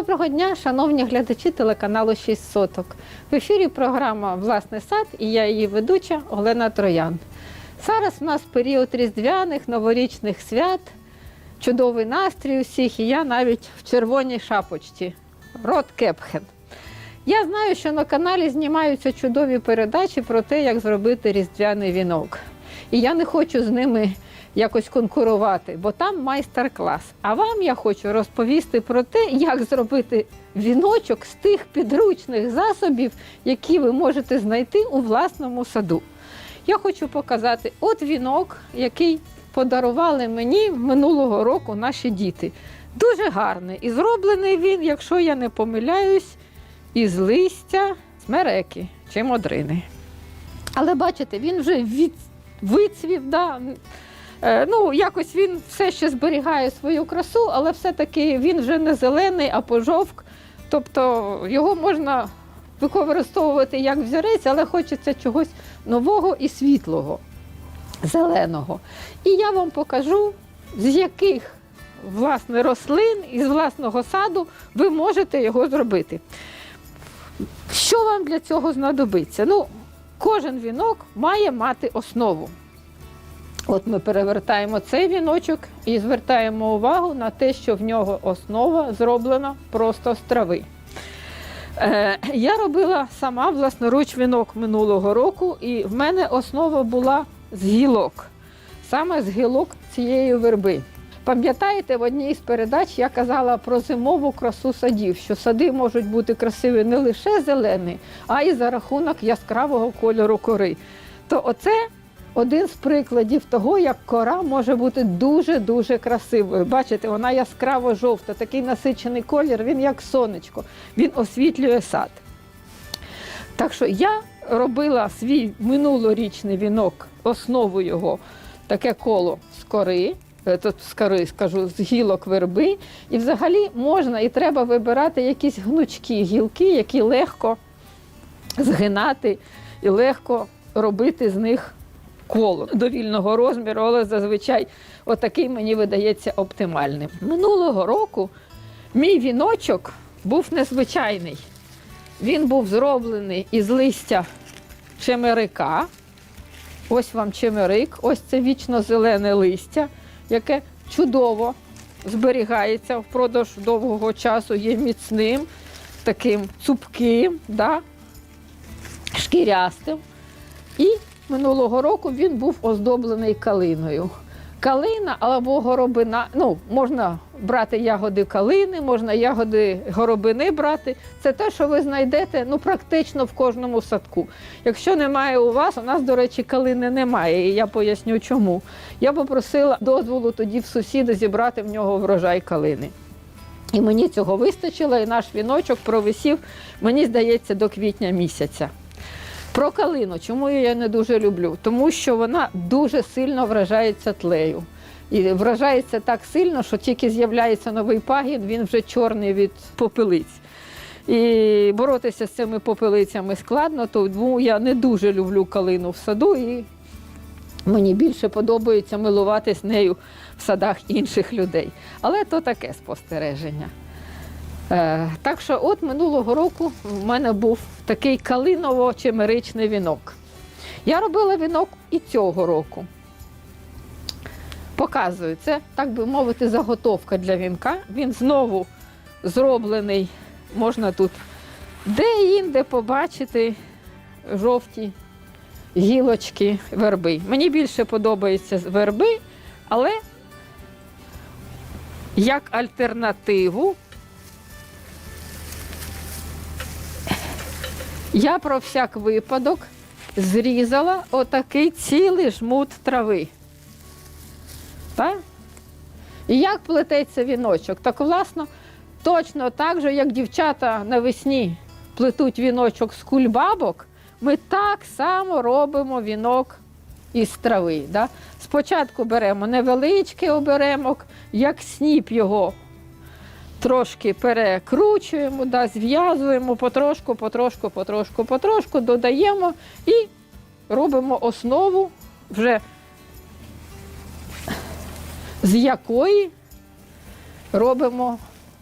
Доброго дня, шановні глядачі телеканалу 6 соток. В ефірі програма Власний сад і я її ведуча Олена Троян. Зараз у нас період різдвяних, новорічних свят, чудовий настрій усіх, і я навіть в червоній шапочці. Рот Кепхен. Я знаю, що на каналі знімаються чудові передачі про те, як зробити різдвяний вінок. І я не хочу з ними якось конкурувати, бо там майстер-клас. А вам я хочу розповісти про те, як зробити віночок з тих підручних засобів, які ви можете знайти у власному саду. Я хочу показати от вінок, який подарували мені минулого року наші діти. Дуже гарний. І зроблений він, якщо я не помиляюсь, із листя смереки чи модрини. Але бачите, він вже від, вицвів. Да? Е, Ну, якось він все ще зберігає свою красу, але все-таки він вже не зелений, а пожовк. Тобто його можна використовувати як взірець, але хочеться чогось нового і світлого, зеленого. І я вам покажу, з яких власне рослин із власного саду ви можете його зробити. Що вам для цього знадобиться? Ну, кожен вінок має мати основу. От ми перевертаємо цей віночок і звертаємо увагу на те, що в нього основа зроблена просто з трави. Е, я робила сама власноруч вінок минулого року, і в мене основа була з гілок, саме з гілок цієї верби. Пам'ятаєте, в одній з передач я казала про зимову красу садів, що сади можуть бути красиві не лише зелені, а й за рахунок яскравого кольору кори. То оце один з прикладів того, як кора може бути дуже-дуже красивою. Бачите, вона яскраво жовта, такий насичений колір, він як сонечко, він освітлює сад. Так що я робила свій минулорічний вінок, основу його, таке коло з кори. е, Тут кори, скажу, з гілок верби. І взагалі можна і треба вибирати якісь гнучкі гілки, які легко згинати і легко робити з них коло довільного розміру, але зазвичай отакий мені видається оптимальним. Минулого року мій віночок був незвичайний. Він був зроблений із листя чемерика. Ось вам чемерик, ось це вічно зелене листя, яке чудово зберігається впродовж довгого часу, є міцним, таким цупким, да? шкірястим. І минулого року він був оздоблений калиною. Калина або горобина, ну, можна брати ягоди калини, можна ягоди горобини брати. Це те, що ви знайдете ну, практично в кожному садку. Якщо немає у вас, у нас, до речі, калини немає, і я поясню чому. Я попросила дозволу тоді в сусіда зібрати в нього врожай калини. І мені цього вистачило, і наш віночок провисів, мені здається, до квітня місяця. Про калину, чому я її не дуже люблю? Тому що вона дуже сильно вражається тлею. І вражається так сильно, що тільки з'являється новий пагін, він вже чорний від попелиць. І боротися з цими попелицями складно, тому я не дуже люблю калину в саду, і мені більше подобається милуватись нею в садах інших людей. Але то таке спостереження. Е, так що, от минулого року в мене був такий калиново-чемеричний вінок. Я робила вінок і цього року. Показую, це, так би мовити, заготовка для вінка. Він знову зроблений, можна тут де-інде побачити жовті гілочки верби. Мені більше подобається з верби, але як альтернативу Я про всяк випадок зрізала отакий цілий жмут трави. Так? І як плететься віночок? Так, власно, точно так же, як дівчата навесні плетуть віночок з кульбабок, ми так само робимо вінок із трави. Да? Спочатку беремо невеличкий оберемок, як сніп його трошки перекручуємо, да, зв'язуємо потрошку, потрошку, потрошку, потрошку, додаємо і робимо основу, вже з якої робимо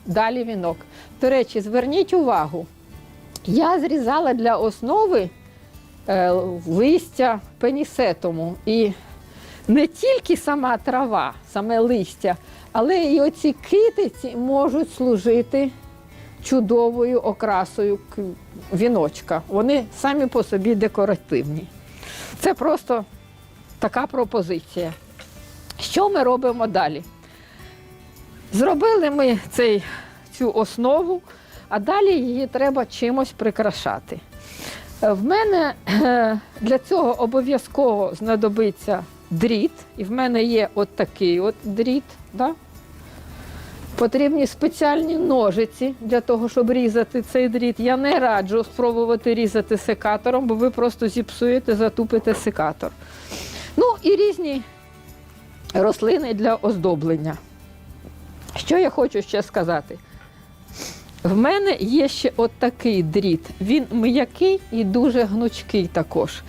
далі вінок. До речі, зверніть увагу, я зрізала для основи е, листя пенісетому. І не тільки сама трава, саме листя, але і оці китиці можуть служити чудовою окрасою віночка. Вони самі по собі декоративні. Це просто така пропозиція. Що ми робимо далі? Зробили ми цей, цю основу, а далі її треба чимось прикрашати. Е, В мене е, для цього обов'язково знадобиться дріт, і в мене є от такий от дріт. Да? Потрібні спеціальні ножиці для того, щоб різати цей дріт. Я не раджу спробувати різати секатором, бо ви просто зіпсуєте, затупите секатор. Ну і різні рослини для оздоблення. Що я хочу ще сказати? В мене є ще от такий дріт. Він м'який і дуже гнучкий також.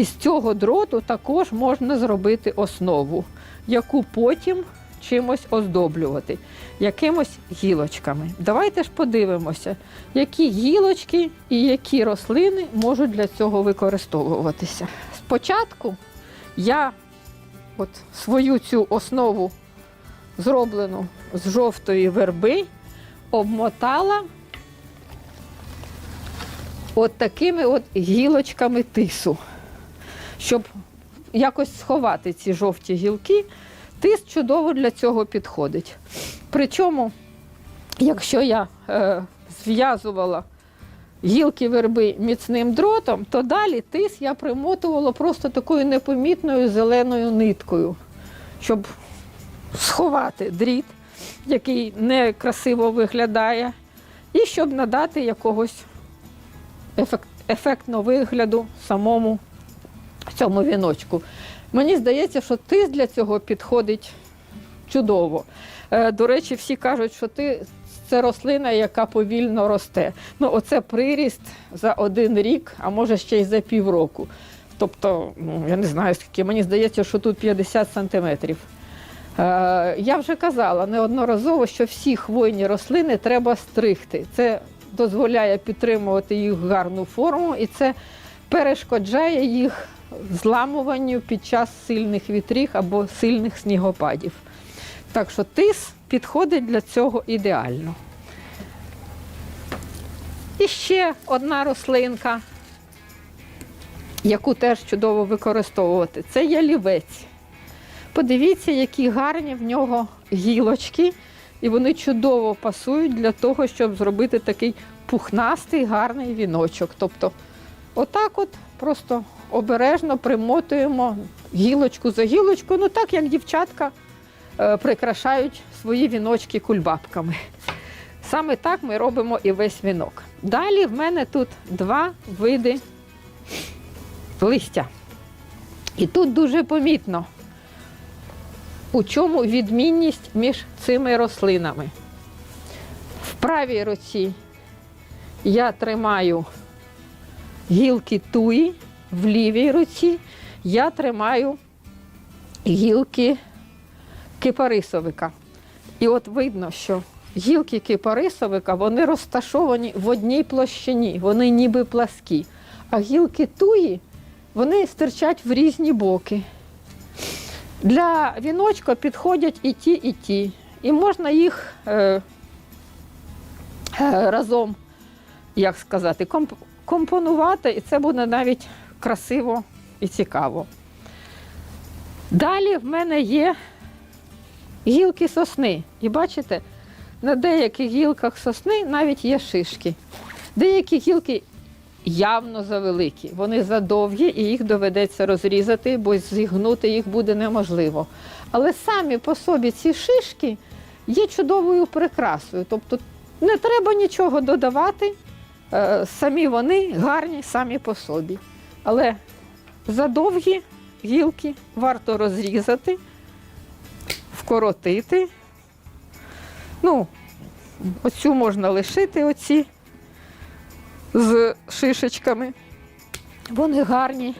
І з цього дроту також можна зробити основу, яку потім чимось оздоблювати, якимось гілочками. Давайте ж подивимося, які гілочки і які рослини можуть для цього використовуватися. Спочатку я от свою цю основу, зроблену з жовтої верби, обмотала от такими от гілочками тису, щоб якось сховати ці жовті гілки. Тис чудово для цього підходить. Причому, якщо я е, зв'язувала гілки верби міцним дротом, то далі тис я примотувала просто такою непомітною зеленою ниткою, щоб сховати дріт, який некрасиво виглядає, і щоб надати якогось ефект, ефектного вигляду самому цьому віночку. Мені здається, що тис для цього підходить чудово. Е, До речі, всі кажуть, що ти це рослина, яка повільно росте. Ну, оце приріст за один рік, а може ще й за півроку. Тобто, ну, я не знаю, скільки, мені здається, що тут 50 сантиметрів. Е, Я вже казала неодноразово, що всі хвойні рослини треба стригти. Це дозволяє підтримувати їх гарну форму і це перешкоджає їх зламуванню під час сильних вітрів або сильних снігопадів. Так що тис підходить для цього ідеально. І ще одна рослинка, яку теж чудово використовувати, це ялівець. Подивіться, які гарні в нього гілочки, і вони чудово пасують для того, щоб зробити такий пухнастий, гарний віночок. Тобто, отак от просто обережно примотуємо гілочку за гілочкою, ну так як дівчатка е, прикрашають свої віночки кульбабками. Саме так ми робимо і весь вінок. Далі в мене тут два види листя. І тут дуже помітно, у чому відмінність між цими рослинами. В правій руці я тримаю гілки туї, в лівій руці я тримаю гілки кипарисовика. І от видно, що гілки кипарисовика вони розташовані в одній площині, вони ніби пласкі. А гілки туї вони стирчать в різні боки. Для віночка підходять і ті, і ті. І можна їх е, е, разом, як сказати, комп- компонувати, і це буде навіть красиво і цікаво. Далі в мене є гілки сосни. І бачите, на деяких гілках сосни навіть є шишки. Деякі гілки явно завеликі, вони задовгі і їх доведеться розрізати, бо зігнути їх буде неможливо. Але самі по собі ці шишки є чудовою прикрасою. Тобто не треба нічого додавати, е, самі вони гарні самі по собі. Але задовгі гілки варто розрізати, вкоротити. Ну, оцю можна лишити, оці з шишечками. Вони гарні.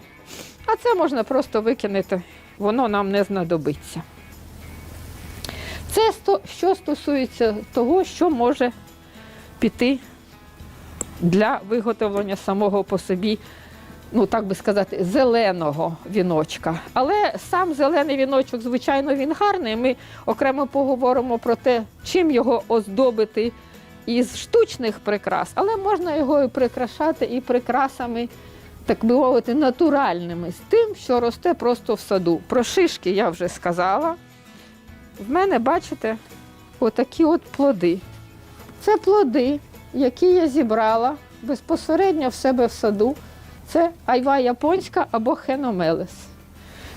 А це можна просто викинути, воно нам не знадобиться. Це що стосується того, що може піти для виготовлення самого по собі, ну так би сказати, зеленого віночка. Але сам зелений віночок, звичайно, він гарний. Ми окремо поговоримо про те, чим його оздобити із штучних прикрас, але можна його і прикрашати і прикрасами, так би мовити, натуральними, з тим, що росте просто в саду. Про шишки я вже сказала. В мене, бачите, отакі от плоди. Це плоди, які я зібрала безпосередньо в себе в саду. Це айва японська або хеномелес.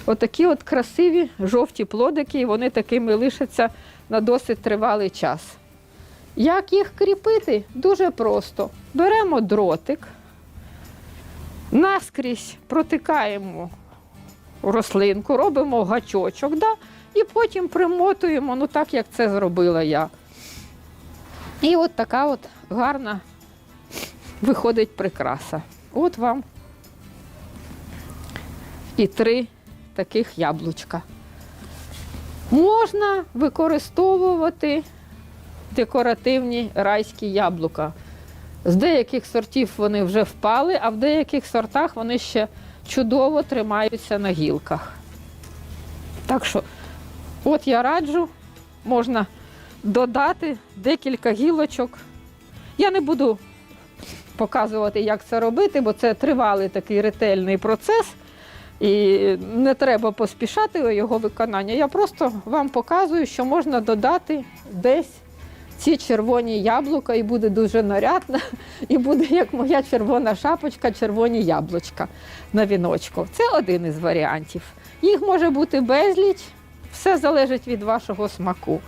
Отакі от красиві жовті плодики, і вони такими лишаться на досить тривалий час. Як їх кріпити? Дуже просто. Беремо дротик, наскрізь протикаємо рослинку, робимо гачочок, да? і потім примотуємо, ну так як це зробила я. І от така от гарна виходить прикраса. От вам і три таких яблучка. Можна використовувати декоративні райські яблука. З деяких сортів вони вже впали, а в деяких сортах вони ще чудово тримаються на гілках. Так що, от я раджу, можна додати декілька гілочок. Я не буду показувати, як це робити, бо це тривалий такий ретельний процес. І не треба поспішати його виконання. Я просто вам показую, що можна додати десь ці червоні яблука, і буде дуже нарядно, і буде як моя червона шапочка, червоні яблучка на віночку. Це один із варіантів. Їх може бути безліч, все залежить від вашого смаку.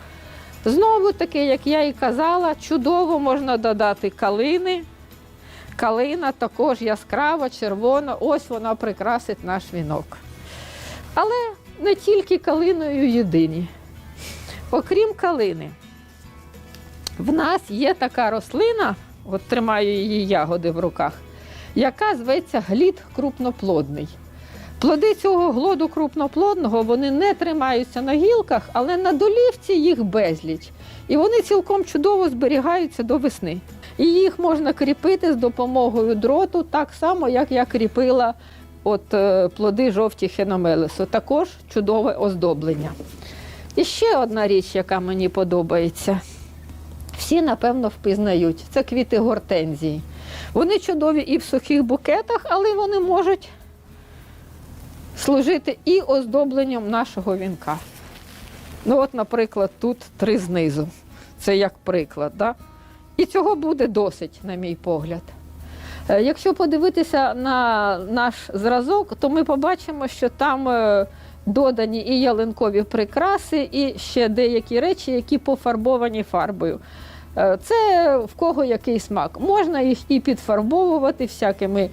Знову таки, як я і казала, чудово можна додати калини. Калина також яскрава, червона, ось вона прикрасить наш вінок. Але не тільки калиною єдині. Окрім калини, в нас є така рослина, от тримаю її ягоди в руках, яка зветься глід крупноплодний. Плоди цього глоду крупноплодного вони не тримаються на гілках, але на долівці їх безліч. І вони цілком чудово зберігаються до весни. І їх можна кріпити з допомогою дроту, так само, як я кріпила от, е, плоди жовті хеномелесу. Також чудове оздоблення. І ще одна річ, яка мені подобається. Всі, напевно, впізнають. Це квіти гортензії. Вони чудові і в сухих букетах, але вони можуть служити і оздобленням нашого вінка. Ну, от, наприклад, тут три знизу. Це як приклад. Да? І цього буде досить, на мій погляд. Е, Якщо подивитися на наш зразок, то ми побачимо, що там е, додані і ялинкові прикраси, і ще деякі речі, які пофарбовані фарбою. Е, Це в кого який смак. Можна їх і підфарбовувати всякими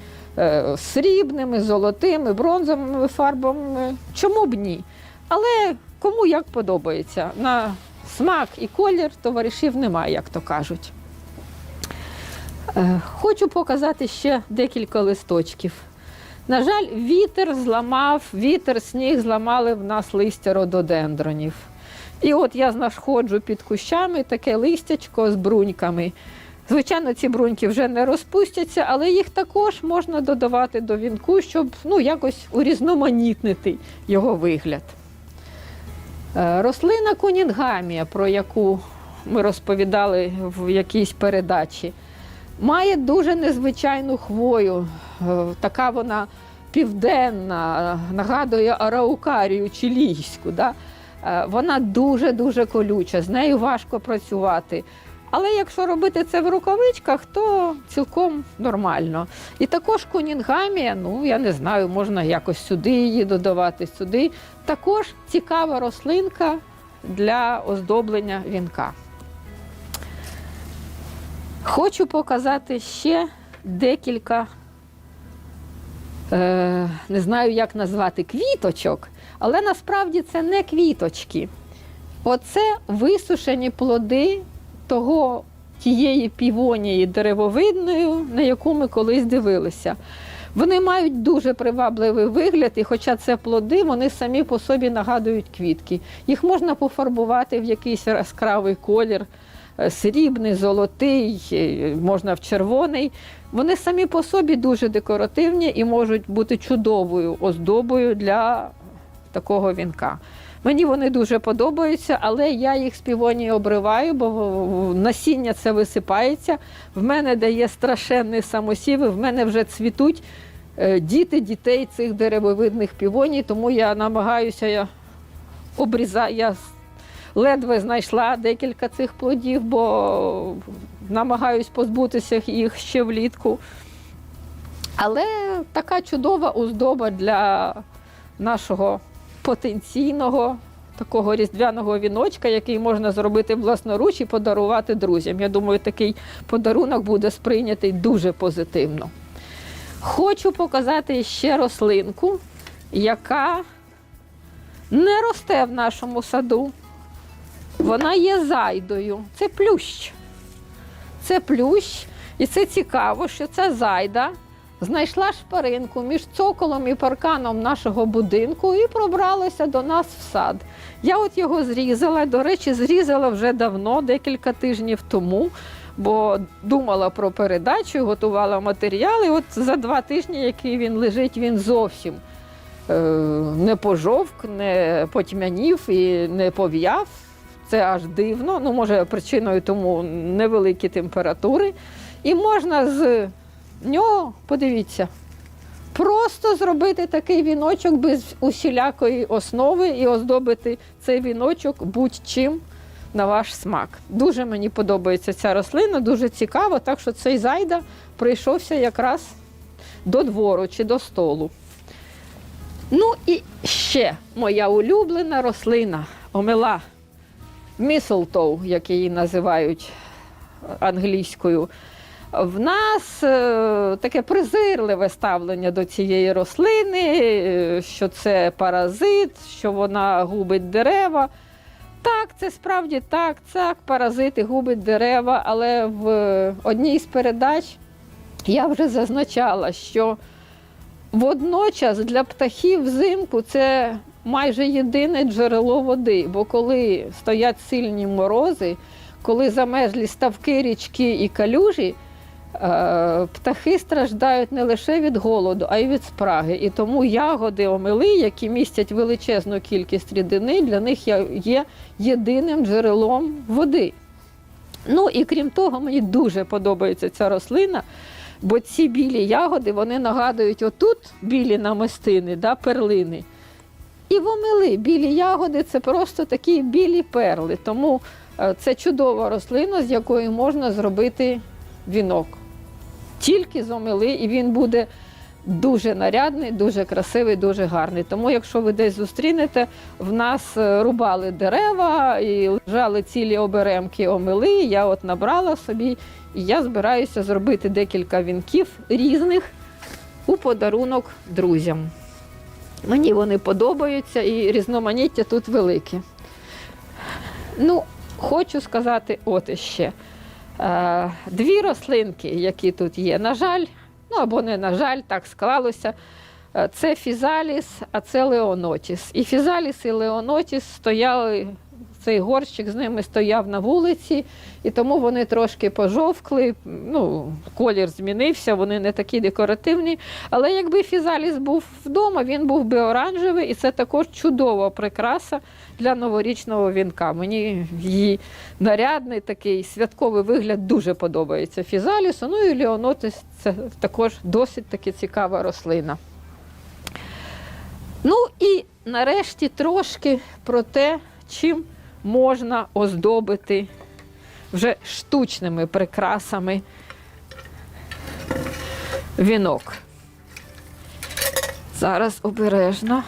срібними, золотими, бронзовими фарбами. Чому б ні? Але кому як подобається. На смак і колір товаришів немає, як то кажуть. Е, Хочу показати ще декілька листочків. На жаль, вітер зламав, вітер, сніг зламали в нас листя рододендронів. І от я знаходжу під кущами таке листячко з бруньками. Звичайно, ці бруньки вже не розпустяться, але їх також можна додавати до вінку, щоб ну, якось урізноманітнити його вигляд. Е, Рослина конінгамія, про яку ми розповідали в якійсь передачі, має дуже незвичайну хвою. Е, Така вона південна, нагадує араукарію чилійську. Да? Е, Вона дуже-дуже колюча, з нею важко працювати. Але якщо робити це в рукавичках, то цілком нормально. І також конінгамія, ну я не знаю, можна якось сюди її додавати, сюди. Також цікава рослинка для оздоблення вінка. Хочу показати ще декілька, е, не знаю, як назвати, квіточок, але насправді це не квіточки. Оце висушені плоди того тієї півонії деревовидної, на яку ми колись дивилися. Вони мають дуже привабливий вигляд, і хоча це плоди, вони самі по собі нагадують квітки. Їх можна пофарбувати в якийсь яскравий колір. Е, срібний, золотий, е, можна в червоний. Вони самі по собі дуже декоративні і можуть бути чудовою оздобою для такого вінка. Мені вони дуже подобаються, але я їх з півонії обриваю, бо насіння це висипається. В мене дає страшенний самосів, і в мене вже цвітуть е, діти дітей цих деревовидних півоній, тому я намагаюся я обрізаю. Я ледве знайшла декілька цих плодів, бо намагаюсь позбутися їх ще влітку. Але така чудова оздоба для нашого потенційного такого різдвяного віночка, який можна зробити власноруч і подарувати друзям. Я думаю, такий подарунок буде сприйнятий дуже позитивно. Хочу показати ще рослинку, яка не росте в нашому саду. Вона є зайдою. Це плющ. Це плющ. І це цікаво, що ця зайда знайшла шпаринку між цоколом і парканом нашого будинку і пробралася до нас в сад. Я от його зрізала. До речі, зрізала вже давно, декілька тижнів тому, бо думала про передачу, готувала матеріали. От за два тижні, який він лежить, він зовсім е, не пожовк, не потьмянів і не пов'яв. Це аж дивно. Ну, може, причиною тому невеликі температури. І можна з нього, подивіться, просто зробити такий віночок без усілякої основи і оздобити цей віночок будь-чим на ваш смак. Дуже мені подобається ця рослина, дуже цікаво, так що цей зайда прийшовся якраз до двору чи до столу. Ну і ще моя улюблена рослина омела міселтоу, як її називають англійською. В нас е, таке презирливе ставлення до цієї рослини, е, що це паразит, що вона губить дерева. Так, це справді так, так, паразити губить дерева, але в одній з передач я вже зазначала, що водночас для птахів взимку це майже єдине джерело води, бо коли стоять сильні морози, коли замерзлі ставки, річки і калюжі, е, птахи страждають не лише від голоду, а й від спраги. І тому ягоди омели, які містять величезну кількість рідини, для них є єдиним джерелом води. Ну і крім того, мені дуже подобається ця рослина, бо ці білі ягоди вони нагадують отут білі намистини, да, перлини. І в омели білі ягоди це просто такі білі перли. Тому е, це чудова рослина, з якої можна зробити вінок. Тільки з омели, і він буде дуже нарядний, дуже красивий, дуже гарний. Тому, якщо ви десь зустрінете, в нас е, рубали дерева і лежали цілі оберемки омели. Я от набрала собі, і я збираюся зробити декілька вінків різних у подарунок друзям. Мені вони подобаються і різноманіття тут велике. Ну, хочу сказати от іще. Е, Дві рослинки, які тут є. На жаль, ну або не на жаль, так склалося. Е, Це фізаліс, а це леонотіс. І фізаліс і леонотіс стояли, цей горщик з ними стояв на вулиці, і тому вони трошки пожовкли. Ну, колір змінився, вони не такі декоративні. Але якби фізаліс був вдома, він був би оранжевий, і це також чудова прикраса для новорічного вінка. Мені її нарядний такий святковий вигляд дуже подобається фізалісу. Ну і леонотис це також досить таки цікава рослина. Ну і нарешті трошки про те, чим можна оздобити вже штучними прикрасами вінок. Зараз обережно.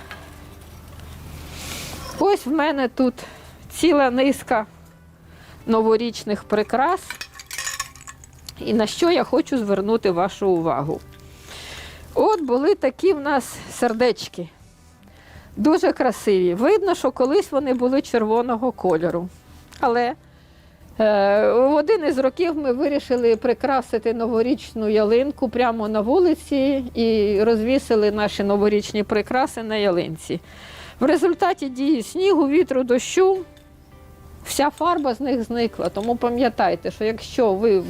Ось в мене тут ціла низка новорічних прикрас. І на що я хочу звернути вашу увагу. От були такі в нас сердечки. Дуже красиві. Видно, що колись вони були червоного кольору. Але е, в один із років ми вирішили прикрасити новорічну ялинку прямо на вулиці і розвісили наші новорічні прикраси на ялинці. В результаті дії снігу, вітру, дощу вся фарба з них зникла. Тому пам'ятайте, що якщо ви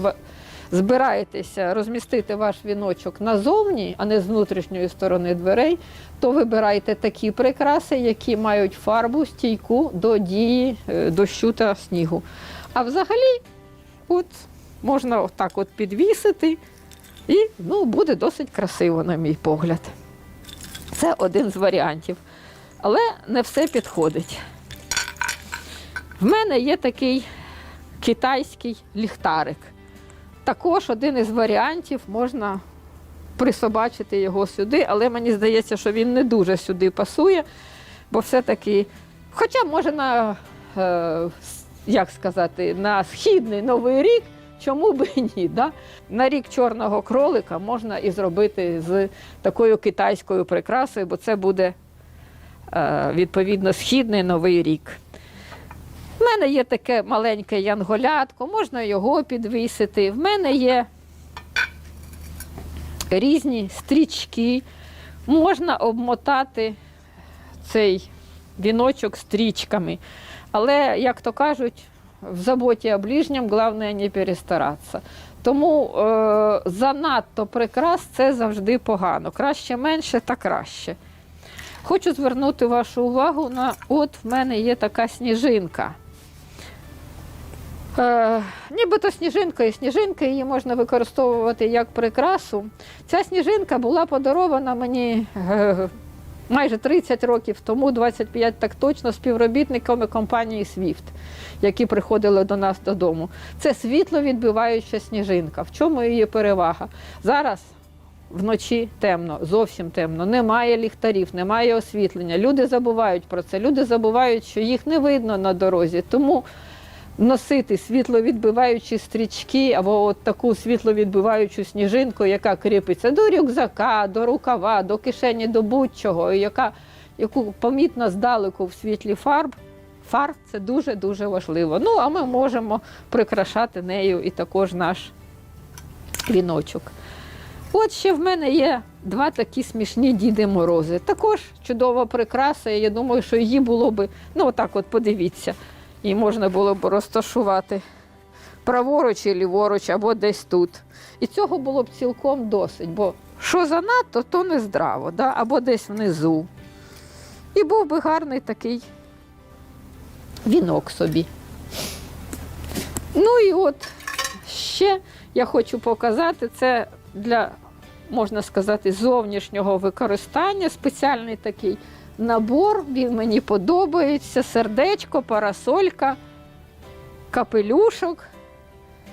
збираєтеся розмістити ваш віночок назовні, а не з внутрішньої сторони дверей, то вибирайте такі прикраси, які мають фарбу стійку до дії е, дощу та снігу. А взагалі, от можна отак от підвісити, і ну, буде досить красиво, на мій погляд. Це один з варіантів. Але не все підходить. В мене є такий китайський ліхтарик. Також один із варіантів можна присобачити його сюди, але мені здається, що він не дуже сюди пасує, бо все-таки, хоча може на, е, як сказати, на східний новий рік, чому би ні? Да? На рік чорного кролика можна і зробити з такою китайською прикрасою, бо це буде е, відповідно східний новий рік. В мене є таке маленьке янголятко, можна його підвісити. В мене є різні стрічки. Можна обмотати цей віночок стрічками. Але, як то кажуть, в заботі о ближньому головне не перестаратися. Тому е, занадто прикрас це завжди погано. Краще менше та краще. Хочу звернути вашу увагу на от в мене є така сніжинка. Е, нібито сніжинка і сніжинка, її можна використовувати як прикрасу. Ця сніжинка була подарована мені е, майже 30 років тому, 25 так точно, співробітниками компанії Swift, які приходили до нас додому. Це світловідбиваюча сніжинка. В чому її перевага? Зараз вночі темно, зовсім темно, немає ліхтарів, немає освітлення. Люди забувають про це. Люди забувають, що їх не видно на дорозі. Тому носити світловідбиваючі стрічки або от таку світловідбиваючу сніжинку, яка кріпиться до рюкзака, до рукава, до кишені, до будь-чого, яка, яку помітно здалеку в світлі фарб. Фар це дуже-дуже важливо. Ну, а ми можемо прикрашати нею і також наш віночок. От ще в мене є два такі смішні Діди Морози. Також чудова прикраса. і Я думаю, що її було би, ну отак от подивіться, її можна було б розташувати праворуч і ліворуч, або десь тут. І цього було б цілком досить, бо що занадто, то не здраво, да? або десь внизу. І був би гарний такий вінок собі. Ну і от ще я хочу показати це для, можна сказати, зовнішнього використання. Спеціальний такий набор. Він мені подобається. Сердечко, парасолька, капелюшок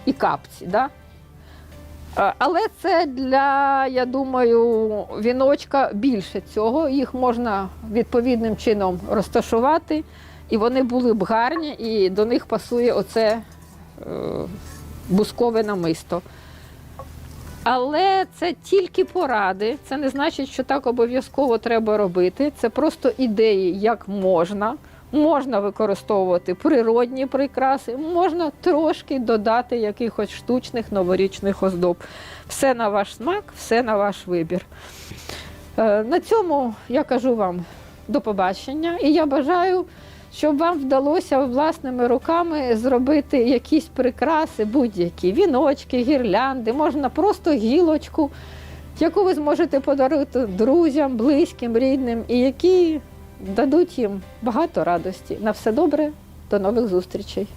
і капці. Да? Е, Але це для, я думаю, віночка більше цього. Їх можна відповідним чином розташувати, і вони були б гарні, і до них пасує оце е, бускове намисто. Але це тільки поради. Це не значить, що так обов'язково треба робити. Це просто ідеї, як можна. Можна використовувати природні прикраси, можна трошки додати якихось штучних новорічних оздоб. Все на ваш смак, все на ваш вибір. Е, На цьому я кажу вам до побачення, і я бажаю, щоб вам вдалося власними руками зробити якісь прикраси, будь-які віночки, гірлянди, можна просто гілочку, яку ви зможете подарувати друзям, близьким, рідним, і які дадуть їм багато радості. На все добре, до нових зустрічей.